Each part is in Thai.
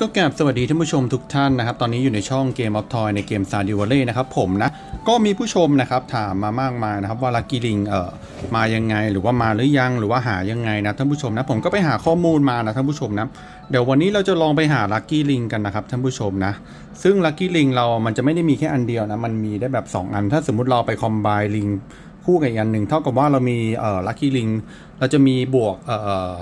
ก็กราบสวัสดีท่านผู้ชมทุกท่านนะครับ ตอนนี้อยู่ในช่องเกมออฟทอยในเกมซาดิวเล่นะครับผมนะ ก็มีผู้ชมนะครับถามมามากมายนะครับว่าลักกี้ลิงเอ่อมายังไงหรือว่ามาหรือยังหรือว่าหายังไงนะท่านผู้ชมนะผมก็ไปหาข้อมูลมานะท่านผู้ชมนะเดี๋ยววันนี้เราจะลองไปหาลักกี้ลิงกันนะครับท่านผู้ชมนะ ซึ่งลักกี้ลิงเรามันจะไม่ได้มีแค่อันเดียวนะมันมีได้แบบ 2 อัน ถ้าสมมุติเราไปคอมไบลิงคู่กับอีกอันหนึ่งเท่ากับว่าเรามีเอ่อลักกี้ลิงเราจะมีบวกเอ่อ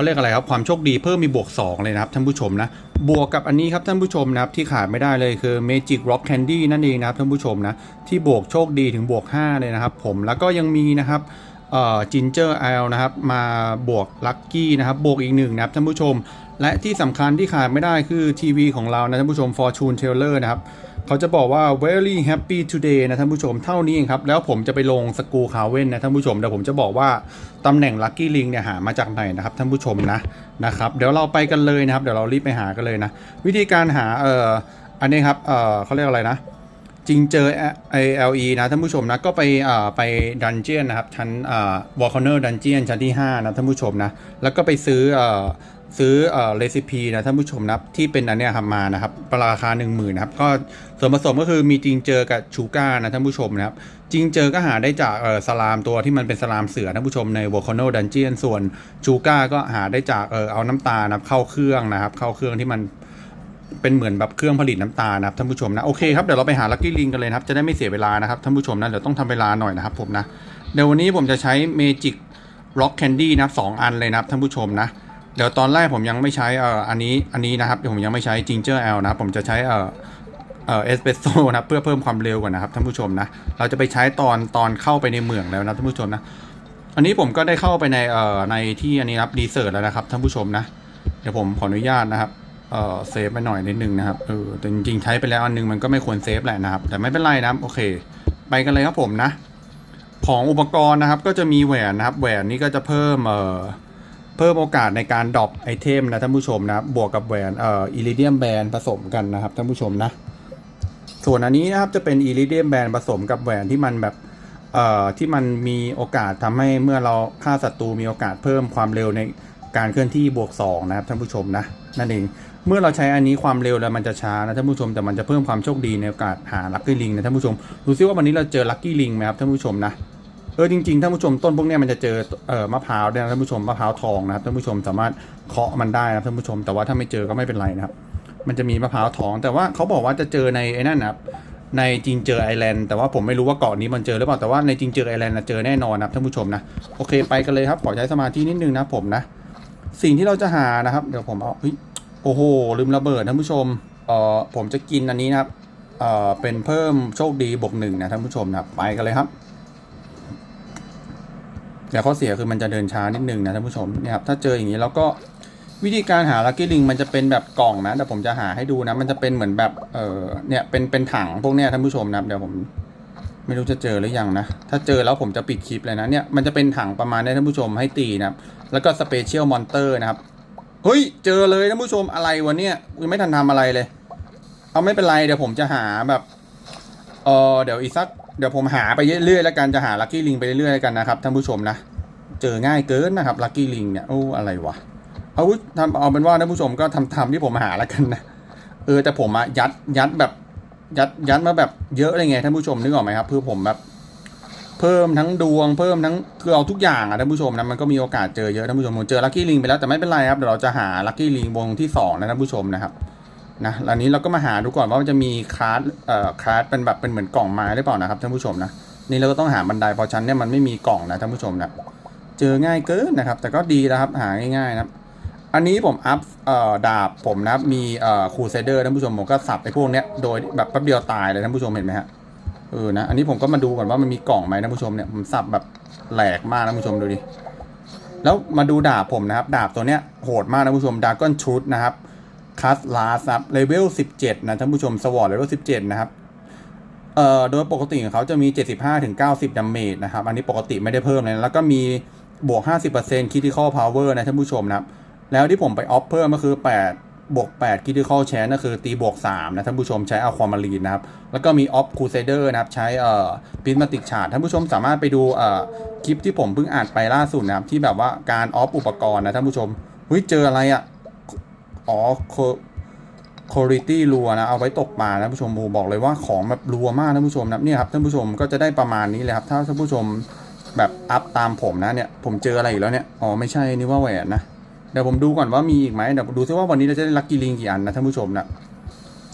เขาเรียกอะไรครับความโชคดีเพิ่มมีบวก 2 เลยนะครับท่านผู้ชมนะ บวกกับอันนี้ครับท่านผู้ชมนะครับที่ขาดไม่ได้เลยคือ Magic Rock Candy นั่นเองนะครับท่านผู้ชมนะที่บวกโชคดีถึงบวก 5 เลยนะครับผมแล้วก็ยังมีนะครับเอ่อ Ginger Ale นะครับมาบวก Lucky นะครับบวกอีกหนึ่งนะครับท่านผู้ชม และที่สำคัญที่ขาดไม่ได้คือทีวีของเรานะท่านผู้ชม Fortune Teller นะครับ เขาจะบอกว่า very happy today นะท่านผู้ชมเท่านี้เองครับ แล้วผมจะไปลงสกูคาเว่นนะท่านผู้ชมเดี๋ยวผมจะบอกว่าตำแหน่ง Lucky Link เนี่ยหามาจากไหนนะครับท่านผู้ชมนะนะครับเดี๋ยวเราไปกันเลยนะครับ เดี๋ยวเรารีบไปหากันเลยนะ วิธีการหาเอ่ออันนี้ครับเอ่อเขาเรียกอะไรนะจริงเจอ ALE นะท่านผู้ชมนะก็ไปเอ่อไปดันเจียนนะครับชั้นเอ่อวอลคอนเนอร์ดันเจียนชั้นที่ 5 นะท่านผู้ชมนะแล้วก็ไปซื้ออ ซื้อเอ่อเรซิปีนะท่านผู้ชมนะที่เป็นอันเนี้ยครับมานะครับราคา 1 0,000นะครับก็ส่วนผสมก็คือมีจริงเจอกับชูก้านะท่านผู้ชมนะครับจริงเจอก็หาได้จากเอ่อสลามตัวที่มันเป็นสลามเสือท่านผู้ชมในวอลคอนเนดันเจียนส่วนชูก้าก็หาได้จากเออเอาน้ำตาลนะครับเข้าเครื่องนะครับเข้าเครื่องที่มันเป็นเหมือนแบบเครื่องผลิตน้ำตาลนะครับท่านผู้ชมนะโอเคครับเดี๋ยวเราไปหาลักกี้ลิงกันเลยครับจะได้ไม่เสียเวลานะครับท่านผู้ชมนะเดี๋ยวต้องทำเวลาหน่อยนะครับผมนะเดี๋ยววันนี้ผมจะใช้ Magic Rock Candy นะสองอันเลยนะครับท่านผู้ชมนะ เดี๋ยวตอนแรกผมยังไม่ใช้เอ่ออันนี้อันนี้นะครับผมยังไม่ใช้ Ginger Ale นะครับผมจะใช้เอ่อเอ่อเอสเปรสโซ่นะเพื่อเพิ่มความเร็วก่อนนะครับท่านผู้ชมนะเราจะไปใช้ตอนตอนเข้าไปในเมืองแล้วนะท่านผู้ชมนะ อันนี้ผมก็ได้เข้าไปในเอ่อในที่อันนี้ครับดีเซอร์แล้วนะครับท่านผู้ชมนะเดี๋ยวผมขออนุญาตนะครับเอ่อเซฟไปหน่อยนิดนึงนะครับเออแต่จริงๆใช้ไปแล้วอันนึงมันก็ไม่ควรเซฟแหละนะครับแต่ไม่เป็นไรนะโอเค ไปกันเลยครับผมนะ ของอุปกรณ์นะครับก็จะมีแหวนนะครับแหวนนี่ก็จะเพิ่มเอ่อ เพิ่มโอกาสในการดรอปไอเทมนะท่านผู้ชมนะบวกกับแหวนเอ่ออิริเดียมแบนผสมกันนะครับท่านผู้ชมนะ ส่วนอันนี้นะครับจะเป็นอิริเดียมแบนผสมกับแหวนที่มันแบบเอ่อที่มันมีโอกาสทำให้เมื่อเราฆ่าศัตรูมีโอกาสเพิ่มความเร็วในการเคลื่อนที่บวก 2 นะครับท่านผู้ชมนะนั่นเองเมื่อเราใช้อันนี้ความเร็วแล้วมันจะช้านะท่านผู้ชมแต่มันจะเพิ่มความโชคดีในโอกาสหาลัคกี้ลิงนะท่านผู้ชมดูซิว่าวันนี้เราเจอลัคกี้ลิงไหมครับท่านผู้ชมนะ ออจริงๆท่านผู้ชมต้นพวกนี้มันจะเจอเอ่อมะพร้าวด้วยนะท่านผู้ชมมะพร้าวทองนะครับท่านผู้ชมสามารถเคาะมันได้นะท่านผู้ชม แต่ว่าถ้าไม่เจอก็ไม่เป็นไรนะครับ มันจะมีมะพร้าวทอง แต่ว่าเขาบอกว่าจะเจอในไอ้นั่นนะครับในจิงเจอไอแลนด์แต่ว่าผมไม่รู้ว่าเกาะนี้มันเจอหรือเปล่าแต่ว่าในจิงเจอไอแลนด์เจอแน่นอนนะครับท่านผู้ชมนะโอเคไปกันเลยครับขอใช้สมาธินิดนึงนะผมนะ สิ่งที่เราจะหานะครับ เดี๋ยวผมเอาโอ้โหลืมระเบิดท่านผู้ชมเอ่อผมจะกินอันนี้นะครับเอ่อเป็นเพิ่มโชคดีบวกหนึ่งนะท่านผู้ชมนะไปกันเลยครับ เดี๋ยวข้อเสียคือมันจะเดินช้านิดนึงนะท่านผู้ชมเนี่ยครับถ้าเจออย่างนี้แล้วก็วิธีการหาลักกี้ลิงมันจะเป็นแบบกล่องนะแต่ผมจะหาให้ดูนะ มันจะเป็นเหมือนแบบเออเนี่ยเป็นเป็นถังพวกเนี้ยท่านผู้ชมนะเดี๋ยวผมไม่รู้จะเจอหรือยังนะ ถ้าเจอแล้วผมจะปิดคลิปเลยนะเนี่ยมันจะเป็นถังประมาณนี้ท่านผู้ชมให้ตีนะแล้วก็สเปเชียลมอนเตอร์นะครับเฮ้ยเจอเลยท่านผู้ชมอะไรวะเนี่ยยังไม่ทันทำอะไรเลย เอาไม่เป็นไรเดี๋ยวผมจะหาแบบ ออเดี๋ยวอีกสักเดี๋ยวผมหาไปเรื่อยๆแล้วกันจะหาลัคกี้ลิงไปเรื่อยๆแล้วกันนะครับท่านผู้ชมนะ เจอง่ายเกินนะครับลัคกี้ลิงเนี่ยโอ้อะไรวะเอาทำเอาเป็นว่าท่านผู้ชมก็ทำทำที่ผมหาแล้วกันนะเออแต่ผมอะยัดยัดแบบยัดยัดมาแบบเยอะเลยไงท่านผู้ชมนึกออกไหมครับเพื่อผมแบบเพิ่มทั้งดวงเพิ่มทั้งคือเอาทุกอย่างอะท่านผู้ชมนะมันก็มีโอกาสเจอเยอะท่านผู้ชมผมเจอลัคกี้ลิงไปแล้วแต่ไม่เป็นไรครับเดี๋ยวเราจะหาลัคกี้ลิงวงที่สองนะท่านผู้ชมนะครับ นะแล้วนี้เราก็มาหาดูก่อนว่ามันจะมีคลาสเอ่อคลาสเป็นแบบเป็นเหมือนกล่องไม้หรือเปล่านะครับท่านผู้ชมนะนี่เราก็ต้องหาบันไดพราะชั้นเนี่ยมันไม่มีกล่องนะท่านผู้ชมนะเจอง่ายเกินนะครับ แต่ก็ดีนะครับหาง่ายๆนะครับอันนี้ผมอัพเอ่อดาบผมนะครับมีเอ่อคูเซเดอร์ท่านผู้ชมผมก็สับไอ้พวกเนี้ยโดยแบบแป๊บเดียวตายเลยท่านผู้ชมเห็นไหมฮะเออนะอันนี้ผมก็มาดูก่อนว่ามันมีกล่องไหมท่านผู้ชมเนี่ยผมสับแบบแหลกมากท่านผู้ชมดูดิแล้วมาดูดาบผมนะครับ ดาบตัวเนี้ยโหดมากท่านผู้ชมดาก้อนชุดนะครับ คัสลาสับเลเวล17 นะท่านผู้ชมสวอตเลเวล17 นะครับเอ่อโดยปกติของเขาจะมี 75ถึง90 ดาเมจนะครับ อันนี้ปกติไม่ได้เพิ่มเลยแล้วก็มีบวก 50% critical power นะท่านผู้ชมนะครับ แล้วที่ผมไปออฟเพิ่มก็คือ 8 บวก 8 critical chance ก็คือตีบวก 3 นะท่านผู้ชมใช้อความารีนนะครับ แล้วก็มีออฟคูเซเดอร์นะครับ ใช้เอ่อพิสมาติกชาร์ท่านผู้ชมสามารถไปดูเอ่อคลิปที่ผมเพิ่งอ่านไปล่าสุดนะครับ ที่แบบว่าการออฟอุปกรณ์นะท่านผู้ชมเฮ้ยเจออะไรอะ่ะ อ๋อโค quality รัวนะ เอาไว้ตกปลานะท่านผู้ชมบูบอกเลยว่าของแบบรัวมากท่านผู้ชมนะเนี่ยครับท่านผู้ชมก็จะได้ประมาณนี้เลยครับ ถ้าท่านผู้ชมแบบอัพตามผมนะเนี่ย ผมเจออะไรอีกแล้วเนี่ย อ๋อไม่ใช่นี่ว่าแหวนนะ เดี๋ยวผมดูก่อนว่ามีอีกไหมเดี๋ยวดูซิว่าวันนี้เราจะได้ลักกี้ลิงกี่อันนะท่านผู้ชมนะ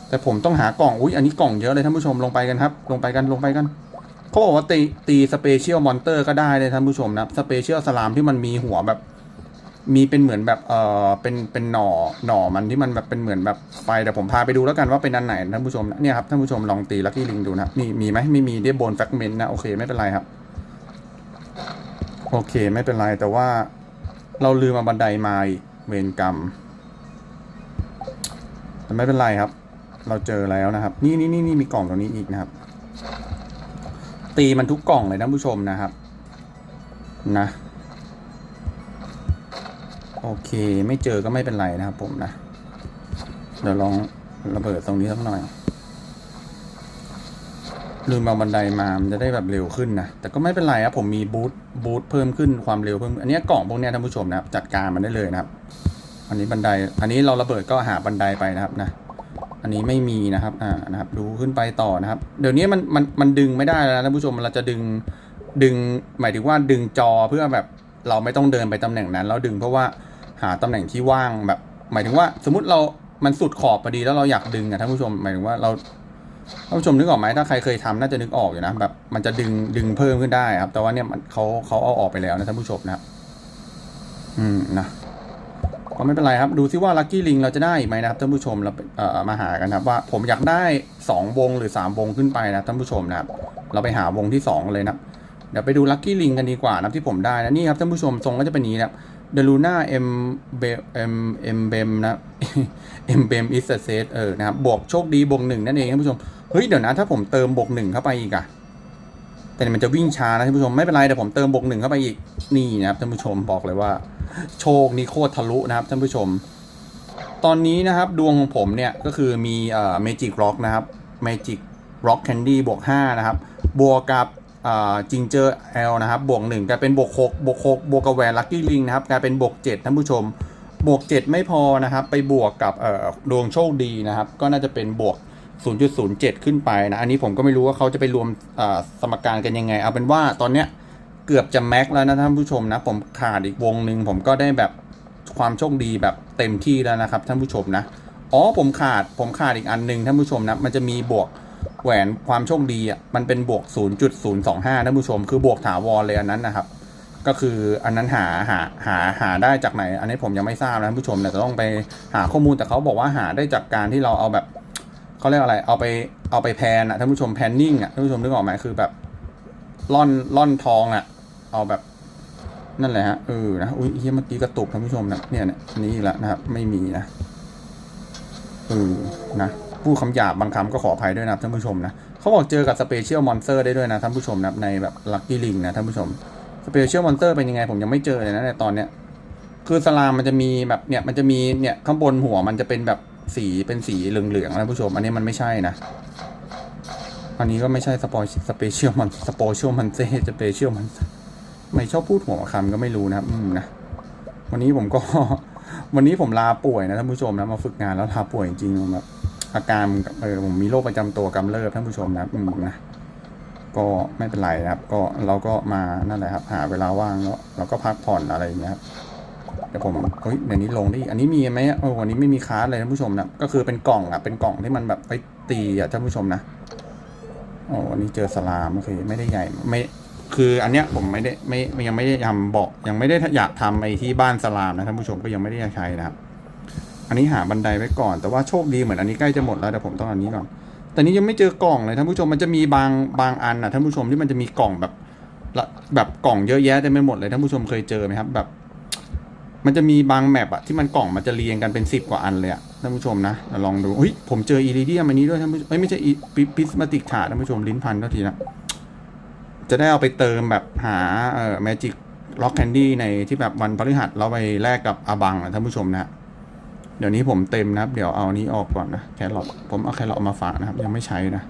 แต่ผมต้องหากล่อง อุ้ยอันนี้กล่องเยอะเลยท่านผู้ชมลงไปกันครับ ลงไปกันลงไปกันเขาบอกว่าตีตีสเปเชียลมอนเตอร์ก็ได้เลยท่านผู้ชมนะสเปเชียลสลามที่มันมีหัวแบบ มีเป็นเหมือนแบบเออเป็นเป็นหน่อหน่อมันที่มันแบบเป็นเหมือนแบบไฟแต่ผมพาไปดูแล้วกันว่าเป็นอันไหนท่านผู้ชมนะเนี่ยครับท่านผู้ชมลองตีลักกี้ลิงดูนะนี่มีไหมไม่มีได้โบนแฟกเมนต์นะโอเคไม่เป็นไรครับ โอเคไม่เป็นไรแต่ว่าเราลืมมาบันไดไมาอีกเวรกรรมแต่ไม่เป็นไรครับ เราเจอแล้วนะครับ นี่นี่นี่นี่มีกล่องตรงนี้อีกนะครับ ตีมันทุกกล่องเลยท่านผู้ชมนะครับ นะ โอเคไม่เจอก็ไม่เป็นไรนะครับผมนะ เดี๋ยวลองระเบิดตรงนี้สักหน่อย ลืมเอาบันไดมา มันจะได้แบบเร็วขึ้นนะ แต่ก็ไม่เป็นไรครับผมมีบูทบูทเพิ่มขึ้นความเร็วเพิ่ม อันนี้กล่องพวกนี้ท่านผู้ชมนะครับจัดการมันได้เลยนะครับ อันนี้บันได อันนี้เราระเบิดก็หาบันไดไปนะครับนะ อันนี้ไม่มีนะครับ อ่า นะครับ ดูขึ้นไปต่อนะครับ เดี๋ยวนี้มันมันมันดึงไม่ได้แล้วท่านผู้ชม เราจะดึงดึง หมายถึงว่าดึงจอเพื่อแบบเราไม่ต้องเดินไปตำแหน่งนั้นแล้วดึงเพราะว่า หาตำแหน่งที่ว่างแบบ หมายถึงว่า สมมติเรามันสุดขอบพอดีแล้วเราอยากดึงอะท่านผู้ชมหมายถึงว่าเราท่านผู้ชมนึกออกไหมถ้าใครเคยทำน่าจะนึกออกอยู่นะแบบมันจะดึงดึงเพิ่มขึ้นได้ครับ แต่ว่าเนี่ยมันเขาเขาเอาออกไปแล้วนะท่านผู้ชมนะครับอืมนะก็ไม่เป็นไรครับ ดูซิว่าลัคกี้ลิงเราจะได้ไหมนะครับท่านผู้ชมเราเอ่อมาหากันนะครับว่าผมอยากได้ 2 วงหรือ 3 วงขึ้นไปนะท่านผู้ชมนะครับเราไปหาวงที่ 2 เลยนะเดี๋ยวไปดูลัคกี้ลิงกันดีกว่านะที่ผมได้นะนี่ครับท่านผู้ชมทรงก็จะเป็นนี้นะครับ เดลูน่าเอ็มเบเอ็มเอ็มเบมนะเอ็มเบมอิสเซตเออนะครับบวกโชคดีบวกหนึ่งนั่นเองท่านผู้ชม เฮ้ย เดี๋ยวนะ ถ้าผมเติมบวกหนึ่งเข้าไปอีกอะแต่มันจะวิ่งช้านะท่านผู้ชมไม่เป็นไรเดี๋ยวผมเติมบวกหนึ่งเข้าไปอีกนี่นะครับท่านผู้ชมบอกเลยว่า โชคนี่โคตรทะลุนะครับท่านผู้ชม ตอนนี้นะครับดวงของผมเนี่ยก็คือมีเอ่อ Magic Rock นะครับ Magic Rock Candy บวก5นะครับบวกกับ เอ่อ Ginger Ale นะครับบวก1กลายเป็นบวก6บวก6บวกกับแหวน Lucky Ring นะครับกลายเป็นบวก7ท่านผู้ชม บวก 7 ไม่พอนะครับ ไปบวกกับดวงโชคดีนะครับ ก็น่าจะเป็นบวก 0.07 ขึ้นไปนะ อันนี้ผมก็ไม่รู้ว่าเขาจะไปรวมสมการกันยังไง เอาเป็นว่าตอนเนี้ยเกือบจะแม็กแล้วนะท่านผู้ชมนะผมขาดอีกวงหนึ่งผมก็ได้แบบความโชคดีแบบเต็มที่แล้วนะครับท่านผู้ชมนะอ๋อผมขาดผมขาดอีกอันหนึ่งท่านผู้ชมนะมันจะมีบวก แหวนความโชคดีอะมันเป็นบวก 0.025ท่านผู้ชม คือบวกถาวรเลยอันนั้นนะครับ ก็คืออันนั้นหาหาหาหาได้จากไหน อันนี้ผมยังไม่ทราบนะท่านผู้ชมแต่จะต้องไปหาข้อมูลแต่เขาบอกว่าหาได้จากการที่เราเอาแบบเขาเรียกอะไร เอาไปเอาไปแพนอะท่านผู้ชมแพนนิ่งอะท่านผู้ชมนึกออกไหมคือแบบล่อนล่อนทองอะ เอาแบบนั่นแหละฮะเออนะอุ้ยเฮียเมื่อกี้กระตุกท่านผู้ชมนะเนี่ยเนี่ยนนี้อีกแล้วนะครับ ไม่มีนะเออนะ พูดคำหยาบบางคำก็ขออภัยด้วยนะท่านผู้ชมนะเขาบอกเจอกับสเปเชียลมอนสเตอร์ได้ด้วยนะท่านผู้ชมนะในแบบลัคกี้ลิงนะท่านผู้ชมสเปเชียลมอนสเตอร์เป็นยังไงผมยังไม่เจอเลยนะในตอนเนี้ยคือสลามมันจะมีแบบเนี่ยมันจะมีเนี่ยข้างบนหัวมันจะเป็นแบบสีเป็นสีเหลืองๆนะท่านผู้ชม อันนี้มันไม่ใช่นะอันนี้ก็ไม่ใช่สปอยสเปเชียลมันสปอยเชียลมันเซสเปเชียลมันไม่ชอบพูดหัวคำก็ไม่รู้นะอืมนะวันนี้ผมก็ วันนี้ผมลาป่วยนะท่านผู้ชมนะมาฝึกงานแล้วลาป่วยจริงๆแบบ อาการเออผมมีโรคประจำตัวกำเริบท่านผู้ชมนะครับอืมนะก็ไม่เป็นไรนะครับ ก็เราก็มานั่นแหละครับ หาเวลาว่างแล้วเราก็พักผ่อนอะไรอย่างเงี้ยครับเดี๋ยวผมเฮ้ยเดี๋ยวนี้ลงได้อันนี้มีไหมโอ้วันนี้ไม่มีค้าเลยท่านผู้ชมนะก็คือเป็นกล่องอะเป็นกล่องที่มันแบบไปตีอะท่านผู้ชมนะโอ้อันนี้เจอสลามโอเคไม่ได้ใหญ่ไม่คืออันเนี้ยผมไม่ได้ไม่ยังไม่ได้ทำบอกยังไม่ได้อยากทำไอ้ที่บ้านสลามนะท่านผู้ชมก็ยังไม่ได้ใช้นะครับ อันนี้หาบันไดไว้ก่อน แต่ว่าโชคดีเหมือนอันนี้ใกล้จะหมดแล้วแต่ผมต้องอันนี้ก่อน แต่นี้ยังไม่เจอกล่องเลยท่านผู้ชมมันจะมีบางบางอันนะท่านผู้ชมที่มันจะมีกล่องแบบแบบกล่องเยอะแยะเต็มไปหมดเลยท่านผู้ชมเคยเจอไหมครับแบบ มันจะมีบางแมปอะที่มันกล่องมันจะเรียงกันเป็นสิบกว่าอันเลยอะท่านผู้ชมนะเราลองดูเฮ้ยผมเจออีริเดียมอันนี้ด้วยท่านผู้ชมเอ้ยไม่ใช่พิสมาติกขาท่านผู้ชมลิ้นพันเท่าทีนะจะได้เอาไปเติมแบบหาเอ่อแมจิกล็อกแคนดี้ในที่แบบวันพฤหัสเราไปแลกกับอาบังนะท่านผู้ชมนะ เดี๋ยวนี้ผมเต็มนะครับ เดี๋ยวเอานี้ออกก่อนนะแครอทผมเอาแครอทมาฝากนะครับ ยังไม่ใช้นะ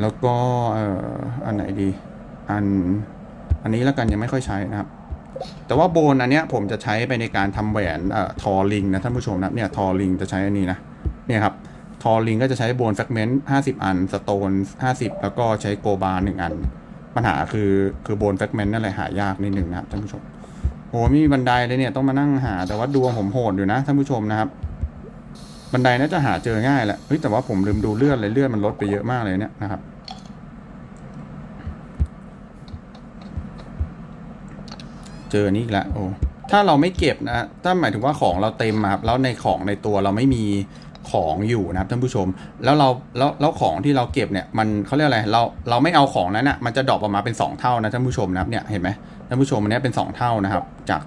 แล้วก็เอ่ออันไหนดี อันอันนี้แล้วกันยังไม่ค่อยใช้นะครับ แต่ว่าโบนอันเนี้ยผมจะใช้ไปในการทำแหวนเอ่อทอลิงนะท่านผู้ชมนะเนี่ยทอลิงจะใช้อันนี้นะเนี่ยครับทอลิงก็จะใช้โบนแฟกเมนต์ห้าสิบอันสโตนห้าสิบแล้วก็ใช้โกบาหนึ่งอัน ปัญหาคือคือโบนแฟกเมนต์นั่นแหละหายากนิดหนึ่งนะครับท่านผู้ชม โอ้ไม่มีบันไดเลยเนี่ยต้องมานั่งหาแต่ว่าดวงผมโหดอยู่นะท่านผู้ชมนะครับ บันไดน่าจะหาเจอง่ายแหละเฮ้ยแต่ว่าผมลืมดูเลือดเลยเลือดมันลดไปเยอะมากเลยเนี่ยนะครับเจออนนี้อีกแล้วโอ้ถ้าเราไม่เก็บนะถ้าหมายถึงว่าของเราเต็มอะครับแล้วในของในตัวเราไม่มีของอยู่นะครับท่านผู้ชม แล้วเราแล้วแล้วของที่เราเก็บเนี่ยมันเขาเรียกอะไรเราเราไม่เอาของนั้นนะมันจะดรอปออกมาเป็น 2 เท่านะท่านผู้ชมนะครับเนี่ยเห็นไหม ท่านผู้ชมอันนี้เป็น 2 เท่านะครับ จาก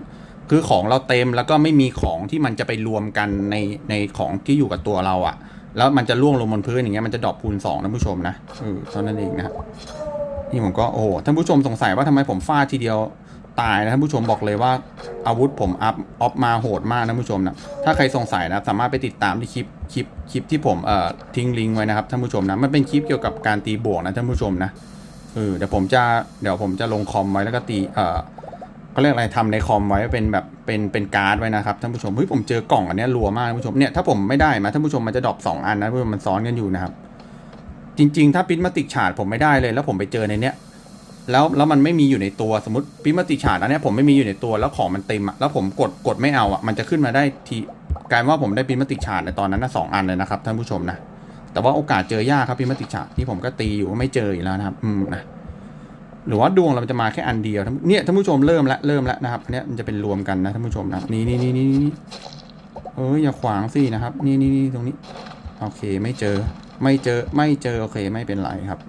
คือของเราเต็มแล้วก็ไม่มีของที่มันจะไปรวมกันในในของที่อยู่กับตัวเราอะแล้วมันจะล่วงลงบนพื้นอย่างเงี้ยมันจะดรอปคูณ2ท่านผู้ชมนะเออเท่านั้นเองนะครับนี่ผมก็โอ้ท่านผู้ชมสงสัยว่าทำไมผมฟาดทีเดียวตายนะท่านผู้ชมบอกเลยว่าอาวุธผมอัพออฟมาโหดมากนะท่านผู้ชมนะถ้าใครสงสัยนะสามารถไปติดตามที่คลิปคลิปคลิปที่ผมเอ่อทิ้งลิงก์ไว้นะครับท่านผู้ชมนะมันเป็นคลิปเกี่ยวกับการตีบวกนะท่านผู้ชมนะ เออเดี๋ยวผมจะเดี๋ยวผมจะลงคอมไว้แล้วก็ตีเอ่อเขาเรียกอะไรทำในคอมไว้เป็นแบบเป็นเป็นการ์ดไว้นะครับท่านผู้ชมเฮ้ยผมเจอกล่องอันนี้รัวมากท่านผู้ชมเนี่ยถ้าผมไม่ได้มาท่านผู้ชมมันจะดรอปสองอันนะท่านผู้ชมมันซ้อนกันอยู่นะครับ จริง ๆ ถ้าพิษมาติกฉาดผมไม่ได้เลย แล้วผมไปเจอในเนี้ยแล้วแล้วมันไม่มีอยู่ในตัวสมมติพิษมาติกฉาดอันนี้ผมไม่มีอยู่ในตัวแล้วของมันเต็มอะแล้วผมกดกดไม่เอาอะมันจะขึ้นมาได้ทีกลายว่าผมได้พิษมาติกฉาดในตอนนั้นนะสองอันเลยนะครับท่านผู้ชมนะ แต่ว่าโอกาสเจอยากครับพิษมติฉาที่ผมก็ตีอยู่ก็ไม่เจออีกแล้วนะครับ อืมนะหรือว่าดวงเราจะมาแค่อันเดียวเนี่ยท่านผู้ชมเริ่มละเริ่มละนะครับอันนี้มันจะเป็นรวมกันนะท่านผู้ชมนะนี่นี่นี่นี่นี่เอออย่าขวางสินะครับ นี่นี่นี่ตรงนี้ โอเคไม่เจอ ไม่เจอไม่เจอโอเคไม่เป็นไรครับ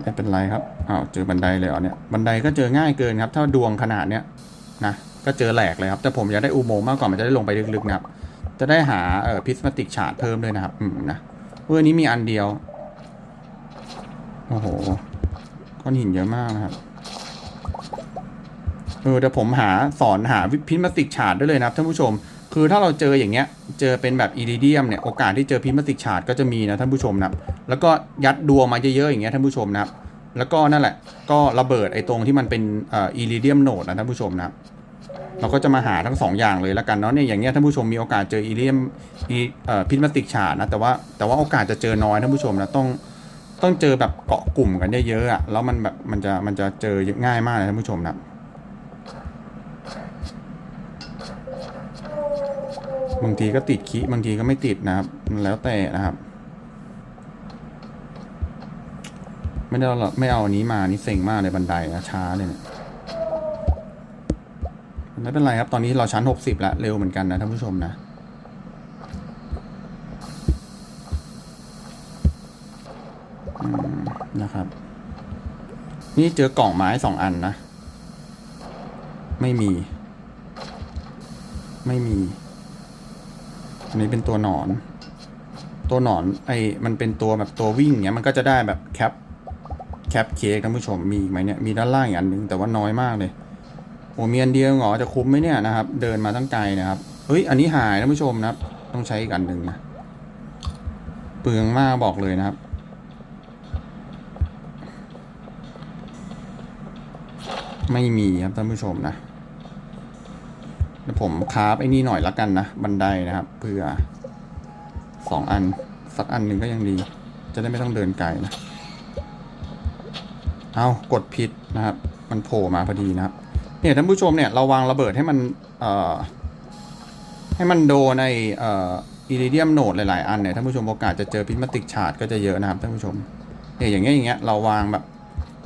ไม่เป็นไรครับอ้าวเจอบันไดเลยเหรอเนี่ยบันไดก็เจอง่ายเกินครับ ถ้าดวงขนาดเนี้ยนะก็เจอแหลกเลยครับแต่ผมอยากได้อุโมงค์มากกว่ามันจะได้ลงไปลึกๆนะครับ จะได้หาเอ่อพิสมาติกชาดเพิ่มด้วยนะครับอืมนะเพื่อนี้มีอันเดียว โอ้โหก้อนหินเยอะมากนะครับเออเดี๋ยวผมหาสอนหาพิสมาติกชาดได้เลยนะครับท่านผู้ชม คือถ้าเราเจออย่างเงี้ย เจอเป็นแบบอีริเดียมเนี่ยโอกาสที่เจอพิมาติกฉาดก็จะมีนะท่านผู้ชมนะแล้วก็ยัดดวงมาเยอะๆอย่างเงี้ยท่านผู้ชมนะครับแล้วก็นั่นแหละ ก็ระเบิดไอ้ตรงที่มันเป็นเอ่ออีริเดียมโนดนะท่านผู้ชมนะครับ เราก็จะมาหาทั้งสองอย่างเลยล้วกันเนาะเนี่ยอย่างเงี้ยท่านผู้ชมมีโอกาสเจออีริเดียมอีพิมพ์พลาติกฉาดนะแต่ว่าแต่ว่าโอกาสจะเจอน้อยท่านผู้ชมนะต้องต้องเจอแบบเกาะกลุ่มกันเยอะๆอะแล้วมันแบบมันจะมันจะเจอง่ายมากเลยท่านผู้ชมนะบางทีก็ติดคีบางทีก็ไม่ติดนะครับ แล้วแต่นะครับ ไม่ได้เอาหรอไม่เอาอันนี้มานี่เซ็งมากเลยบันไดนะช้าเลยเนี่ย ไม่เป็นไรครับ ตอนนี้เราชั้นหกสิบแล้ว เร็วเหมือนกันนะท่านผู้ชมนะ นะครับ นี่เจอกล่องไม้สองอันนะ ไม่มี ไม่มี อันนี้เป็นตัวหนอน ตัวหนอนไอ้มันเป็นตัวแบบตัววิ่งเงี้ยมันก็จะได้แบบแคปแคปเค้กท่านผู้ชมมีอีกไหมเนี่ย มีด้านล่างอีกอันหนึงแต่ว่าน้อยมากเลย โอ้มีอันเดียวเหรอจะคุ้มไหมเนี่ยนะครับ เดินมาตั้งไกลนะครับ เฮ้ย อันนี้หายท่านผู้ชมนะครับ ต้องใช้อีกอันหนึ่งนะ เปลืองมากบอกเลยนะครับ ไม่มีครับท่านผู้ชมนะเดี๋ยวผมคาฟไอ้นี่หน่อยละกันนะ บันไดนะครับ เพื่อสองอัน สักอันหนึ่งก็ยังดี จะได้ไม่ต้องเดินไกลนะ เอากดผิดนะครับ มันโผล่มาพอดีนะครับ เนี่ยท่านผู้ชมเนี่ยเราวางระเบิดให้มันเอ่อให้มันโดนในเอ่ออิริเดียมโนดหลายๆอันเนี่ยท่านผู้ชมโอกาสจะเจอพิษมาติกชาดก็จะเยอะนะครับท่านผู้ชมเนี่ยอย่างเงี้ยอย่างเงี้ยเราวางแบบ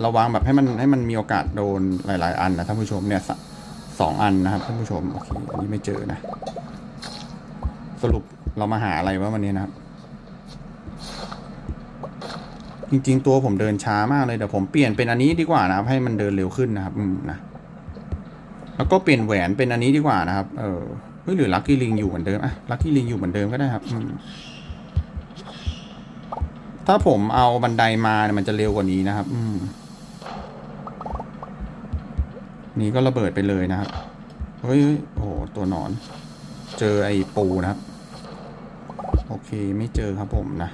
เราวางแบบให้มันให้มันมีโอกาสโดนหลาย ๆ อันนะท่านผู้ชมเนี่ยสสองอันนะครับท่านผู้ชมโอเคอันนี้ไม่เจอนะ สรุปเรามาหาอะไรวะวันนี้นะครับ จริง ๆ ตัวผมเดินช้ามากเลยเดี๋ยวผมเปลี่ยนเป็นอันนี้ดีกว่านะครับ ให้มันเดินเร็วขึ้นนะครับ อืมนะ แล้วก็เปลี่ยนแหวนเป็นอันนี้ดีกว่านะครับ เออเฮ้ยหรือลักกี้ลิงอยู่เหมือนเดิมอะลักกี้ลิงอยู่เหมือนเดิมก็ได้ครับถ้าผมเอาบันไดมาเนี่ยมันจะเร็วกว่านี้นะครับ อืม นี่ก็ระเบิดไปเลยนะครับ เฮ้ยเฮ้ยโอ้โห ตัวหนอน เจอไอ้ปูนะครับ โอเค ไม่เจอครับผมนะ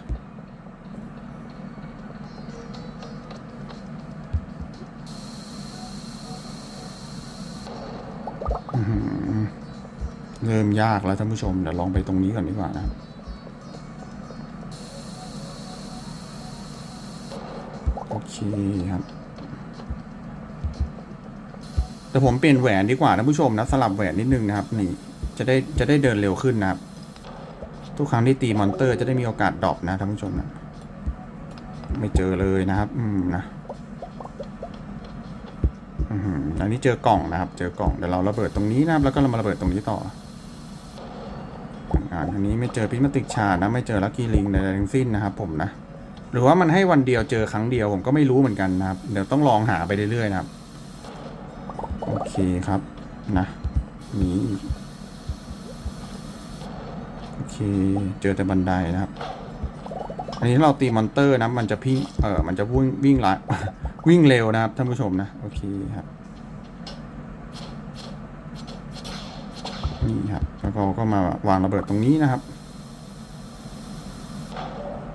เริ่มยากแล้วท่านผู้ชมเดี๋ยวลองไปตรงนี้ก่อนดีกว่านะครับโอเคครับแต่ผมเปลี่ยนแหวนดีกว่าท่านผู้ชมนะสลับแหวนนิดนึงนะครับ นี่จะได้จะได้เดินเร็วขึ้นนะครับ ทุกครั้งที่ตีมอนเตอร์จะได้มีโอกาสดรอปนะท่านผู้ชมนะไม่เจอเลยนะครับ อืมนะอันนี้เจอกล่องนะครับ เจอกล่องเดี๋ยวเราระเบิดตรงนี้นะครับ แล้วก็เรามาระเบิดตรงนี้ต่อ อ่าทางนี้ไม่เจอพิมาติกชาดนะ ไม่เจอลักกี้ลิงใดๆทั้งสิ้นนะครับผมนะ หรือว่ามันให้วันเดียวเจอครั้งเดียวผมก็ไม่รู้เหมือนกันนะครับ เดี๋ยวต้องลองหาไปเรื่อยๆนะครับ โอเคครับนะนี่โอเค เจอแต่บันไดนะครับ อันนี้เราตีมอนเตอร์นะ มันจะพิ้งเออมันจะวิ่งวิ่งละวิ่งเร็วนะครับท่านผู้ชมนะ โอเคครับนี่ครับ แล้วเราก็มาวางระเบิดตรงนี้นะครับ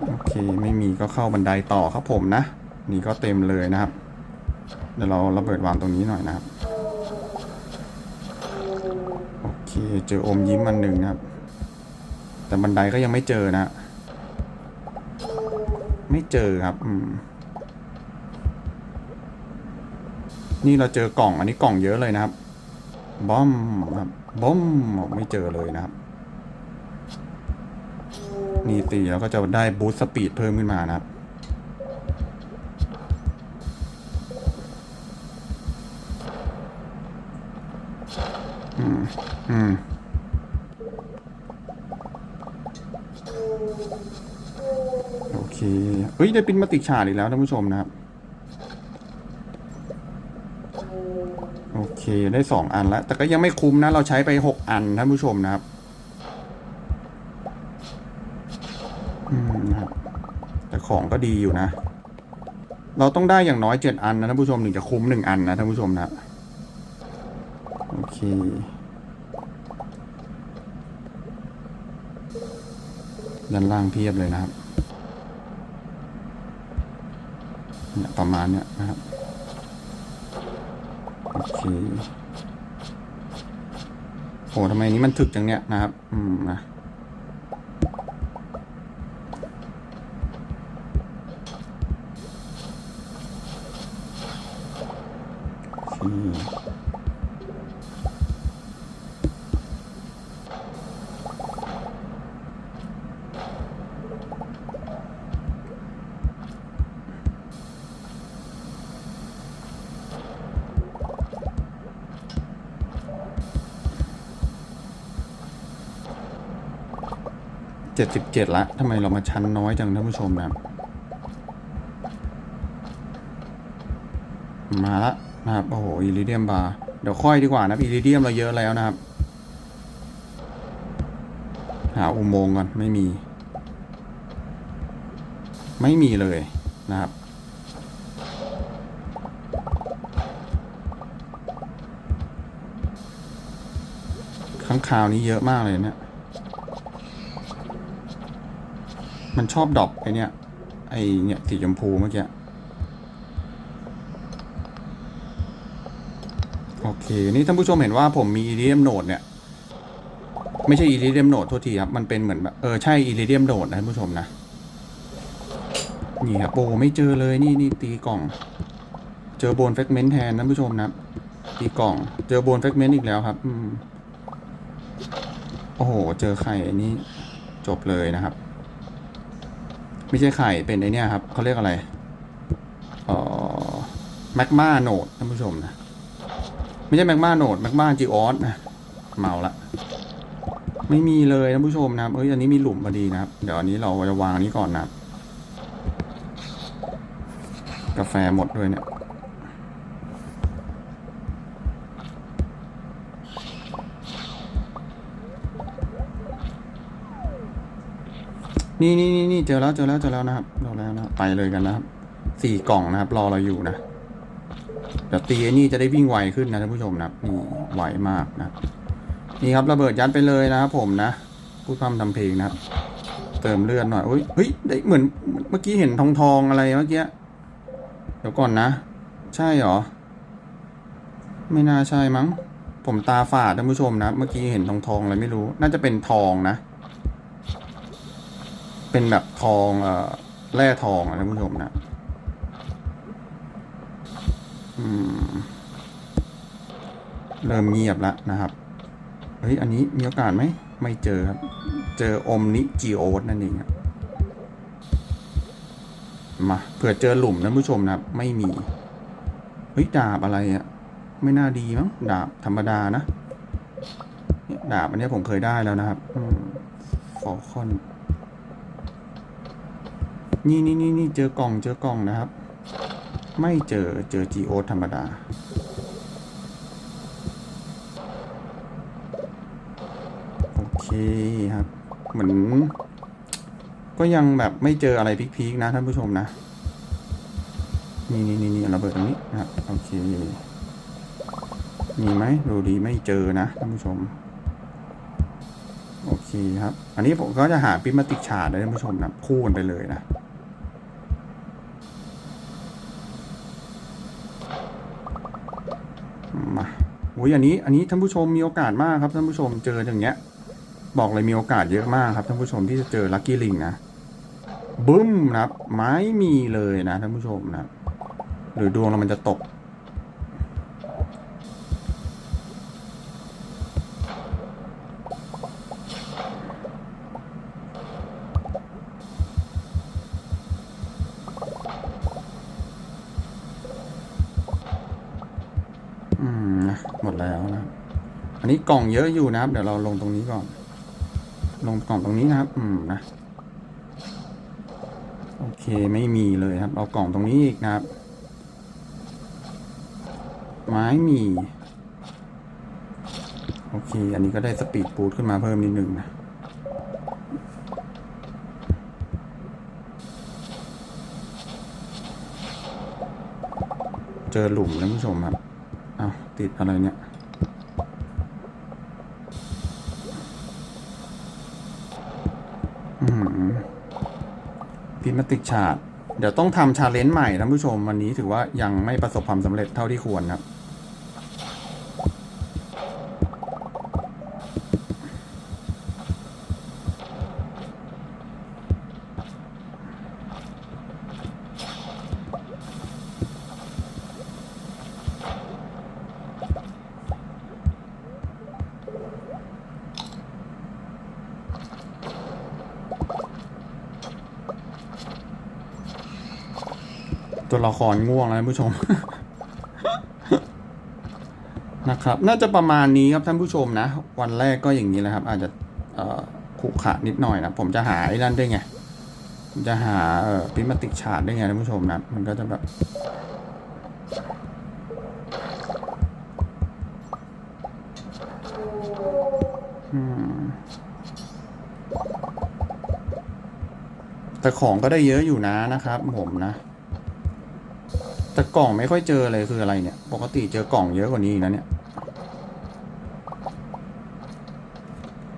โอเค ไม่มีก็เข้าบันไดต่อครับผมนะ นี่ก็เต็มเลยนะครับ เดี๋ยวเราระเบิดวางตรงนี้หน่อยนะครับ โอเค เจออมยิ้มอันหนึ่งนะครับ แต่บันไดก็ยังไม่เจอนะ ไม่เจอครับ อืมนี่เราเจอกล่องอันนี้กล่องเยอะเลยนะครับ บอมครับ บอมไม่เจอเลยนะครับ นี่ตีแล้วก็จะได้บูสต์สปีดเพิ่มขึ้นมานะครับ อืม อืมโอเค เฮ้ย ได้ปินมาติกฉาดอีกแล้วท่านผู้ชมนะครับ โอเค ได้สองอันแล้ว แต่ก็ยังไม่คุ้มนะ เราใช้ไปหกอันท่านผู้ชมนะครับนะครับ แต่ของก็ดีอยู่นะ เราต้องได้อย่างน้อยเจ็ดอันนะท่านผู้ชมถึงจะคุ้มหนึ่งอันนะท่านผู้ชมนะ โอเคด้านล่างเพียบเลยนะครับ เนี่ยประมาณเนี้ยนะครับ โอ้โอ้ทำไมนี้มันถึกจังเนี้ยนะครับ อืมนะอเคเจ็ดสิ บเจ็ดละทำไมเรามาชั้นน้อยจังท่านผู้ชมนะมาละนะครับโอ้โหอิริเดียมบาร์เดี๋ยวค่อยดีกว่านะอิริเดียมเราเยอะแล้วนะครับ หาอุโมงค์ก่อนไม่มี ไม่มีเลยนะครับข้างคาวนี้เยอะมากเลยเนี่ย มันชอบดรอปไอเนี่ยไอเนี่ยสีชมพูเมื่อกี้โอเค นี่ท่านผู้ชมเห็นว่าผมมี Iridium Node เนี่ย ไม่ใช่ Iridium Node โทษทีครับ มันเป็นเหมือนแบบเออใช่ Iridium Node นะท่านผู้ชมนะ นี่ครับโอ้ไม่เจอเลยนี่นี่ตีกล่อง เจอโบนแฟกเมนต์แทนท่านผู้ชมนะตีกล่อง เจอโบนแฟกเมนต์อีกแล้วครับอืมโอ้โห เจอไข่อันนี้จบเลยนะครับ ไม่ใช่ไข่เป็นไอเนี้ยครับเขาเรียกอะไรเอ่อแมกมาโนดท่านผู้ชมนะ ไม่ใช่แมกมาโนดแมกมาจีออสนะเมาละ ไม่มีเลยท่านผู้ชมนะครับเอ้ยอันนี้มีหลุมพอดีนะครับ เดี๋ยวอันนี้เราจะวางอันนี้ก่อนนะครับ กาแฟหมดด้วยเนี่ย นี่นี่นี่นี่เจอแล้วเจอแล้วเจอแล้วนะครับเจอแล้วนะไปเลยกันนะครับสี่กล่องนะครับ รอเราอยู่นะเดี๋ยวตีไอ้นี่จะได้วิ่งไวขึ้นนะท่านผู้ชมนะครับนี่ไวมากนะนี่ครับระเบิดยัดไปเลยนะครับผมนะพูดพร่ำทำเพลงนะครับ เติมเลือดหน่อยเฮ้ยเฮ้ยได้เหมือนเมื่อกี้เห็นทองทองอะไรเมื่อกี้เดี๋ยวก่อนนะ ใช่เหรอ ไม่น่าใช่มั้ง ผมตาฝาดท่านผู้ชมนะ เมื่อกี้เห็นทองทองอะไรไม่รู้ น่าจะเป็นทองนะ เป็นแบบทองเอ่อแร่ทองอะท่านผู้ชมนะมเริ่มเงียบแล้วนะครับ เฮ้ย อันนี้มีโอกาสไหม ไม่เจอครับ เจออมนิจิโอตนั่นเองครับมาเผื่อเจอหลุมท่านผู้ชมนะครับ ไม่มี เฮ้ย ดาบอะไรอะไม่น่าดีมั้ง ดาบธรรมดานะ ดาบอันนี้ผมเคยได้แล้วนะครับฟอลคอน นี่นี่นี่นี่เจอกล่องเจอกล่องนะครับ ไม่เจอเจอจีโอธรรมดา โอเคครับ เหมือน ก็ยังแบบไม่เจออะไรพีคๆนะท่านผู้ชมนะ นี่นี่นี่นี่ระเบิดตรงนี้นะครับโอเค มีไหมดูดีไม่เจอนะท่านผู้ชมโอเคครับ อันนี้ผมก็จะหาปิมาติกฉาดนะท่านผู้ชมนะคู่กันไปเลยนะ มา โอ้ยอันนี้อันนี้ท่านผู้ชมมีโอกาสมากครับท่านผู้ชมเจออย่างเงี้ย บอกเลยมีโอกาสเยอะมากครับท่านผู้ชมที่จะเจอลัคกี้ลิงนะบึ้มนะครับ ไม้มีเลยนะท่านผู้ชมนะหรือดวงเรามันจะตก อืมนะหมดแล้วนะ อันนี้กล่องเยอะอยู่นะครับ เดี๋ยวเราลงตรงนี้ก่อน ลงกล่องตรงนี้นะครับ อืมนะโอเคไม่มีเลยครับ เอากล่องตรงนี้อีกนะครับ ไม้มี โอเค อันนี้ก็ได้สปีดบูทขึ้นมาเพิ่มนิดนึงนะเจอหลุมนะผู้ชมครับ ติดอะไรเนี่ยอืมพิมาติกฉาด เดี๋ยวต้องทำชาเลนจ์ใหม่ท่านผู้ชม วันนี้ถือว่ายังไม่ประสบความสำเร็จเท่าที่ควรครับ ละครง่วงแล้วผู้ชม นะครับ น่าจะประมาณนี้ครับท่านผู้ชมนะ วันแรกก็อย่างนี้แหละครับ อาจจะเอ่ขรุขะนิดหน่อยนะ ผมจะหาไอ้นั่นด้วยไงผมจะหาพิมติกชาร์ดด้วยไงท่านผู้ชมนะ มันก็จะแบบแต่ของก็ได้เยอะอยู่นะนะครับผมนะ แต่กล่องไม่ค่อยเจอเลยคืออะไรเนี่ย ปกติเจอกล่องเยอะกว่านี้อีกนะเนี่ย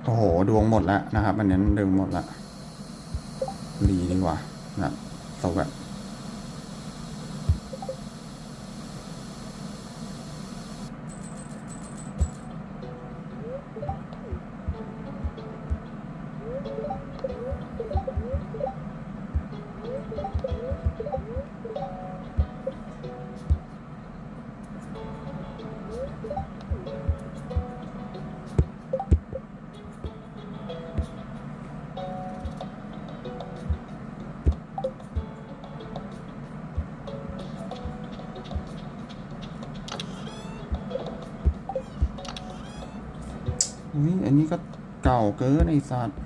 โอ้โห ดวงหมดแล้วนะครับ อันนี้ดวงหมดละดีดีกว่านะตกแบบ อุ้ยอันนี้ก็เก่าเกินไอสัตว์